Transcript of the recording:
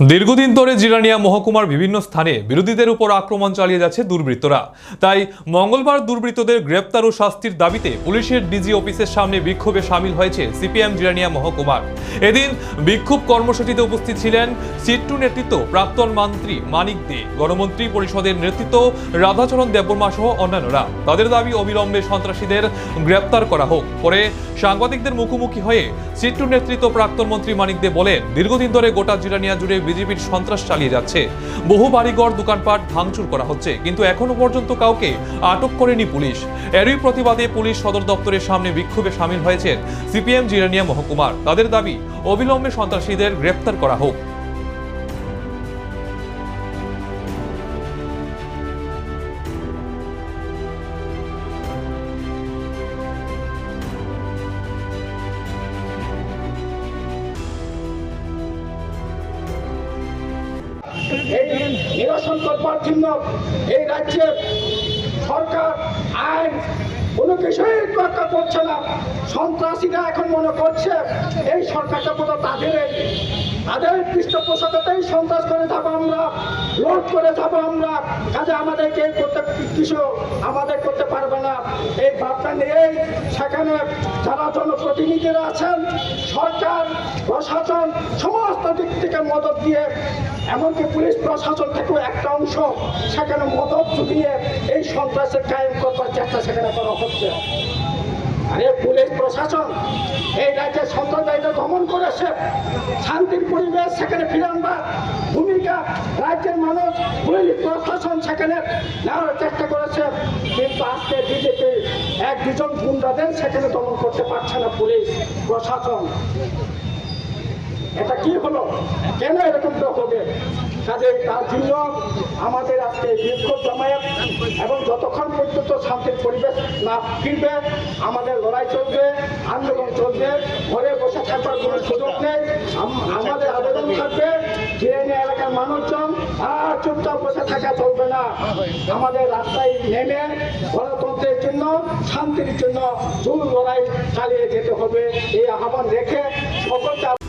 দীর্ঘদিন ধরে জিরানিয়া মহকুমার বিভিন্ন স্থানে বিরোধীদের উপর আক্রমণ চালিয়ে যাচ্ছে দুর্বৃত্তরা। তাই মঙ্গলবার দুর্বৃত্তদের গ্রেপ্তার ও শাস্তির দাবিতে পুলিশের ডিজি অফিসের সামনে বিক্ষোভে সামিল হয়েছে সিপিএম জিরানিয়া মহকুমার। এদিন বিক্ষোভ কর্মসূচিতে উপস্থিত ছিলেন সিট্টু নেতৃত্ব প্রাক্তন মন্ত্রী মানিক দে, গণমন্ত্রী পরিষদের নেতৃত্ব রাধাচরণ দেববর্মা সহ অন্যান্যরা। তাদের দাবি অবিলম্বে সন্ত্রাসীদের গ্রেপ্তার করা হোক। পরে সাংবাদিকদের মুখোমুখি হয়ে সিট্টু নেতৃত্ব প্রাক্তন মন্ত্রী মানিক দে বলেন, দীর্ঘদিন ধরে গোটা জিরানিয়া জুড়ে বিজেপির সন্ত্রাস চালিয়ে যাচ্ছে। বহু বাড়িঘর, দোকানপাট ভাঙচুর করা হচ্ছে, কিন্তু এখনও পর্যন্ত কাউকে আটক করেনি পুলিশ। এরই প্রতিবাদে পুলিশ সদর দপ্তরের সামনে বিক্ষোভে সামিল হয়েছেন সিপিএম জিরানিয়া মহকুমার। তাদের দাবি, অবিলম্বে সন্ত্রাসীদের গ্রেপ্তার করা হোক। এই নিরসন করবার জন্য এই রাজ্যের সরকার, আইন, কোনো কিছুই তোয়াক্কা করছে না। সন্ত্রাসীরা এখন মনে করছে এই সরকারটা বোধহয় তাদের তাদের পৃষ্ঠপোষকতাই সন্ত্রাস করে যাব আমরা লোড করে যাব আমরা। কাজে আমাদেরকে করতে, কিছু আমাদের করতে পারবে না। এই ভাবনা নিয়েই সেখানে যারা জনপ্রতিনিধিরা আছেন, সরকার, প্রশাসন, সমস্ত দিক থেকে মদত দিয়ে, এমনকি পুলিশ প্রশাসন থেকেও একটা অংশ সেখানে মদত জুগিয়ে এই সন্ত্রাসের কায়েম করবার চেষ্টা সেখানে করা হচ্ছে। আরে পুলিশ প্রশাসন, এই রাজ্যের সন্ত্রাসবাদীরা দমন করেছে, শান্তির পরিবেশ সেখানে ফিরে আনবার ভূমিকা, রাজ্যের মানুষ, পুলিশ প্রশাসন সেখানে নেওয়ার চেষ্টা করেছে। আজকে বিজেপি এক দুজন গুন্ডাদের সেখানে দমন করতে পারছে না পুলিশ, প্রশাসন। এটা কি হলো? কেন এরকম হবে? কাজে তার জন্য আমাদের আজকে বিক্ষোভ জমায়েত এবং যতক্ষণ পর্যন্ত শান্তির পরিবেশ না ফিরবে, আমাদের লড়াই চলবে, আন্দোলন চলবে, ঘরে বসে থাকবার কোনো সুযোগ নেই আমাদের আবেদন থাকবে। জিরানি এলাকার মানুষজন আর চুপচাপ বসে থাকা চলবে না। আমাদের রাস্তায় নেমে গণতন্ত্রের জন্য, শান্তির জন্য জোর লড়াই চালিয়ে যেতে হবে। এই আহ্বান রেখে সকলকে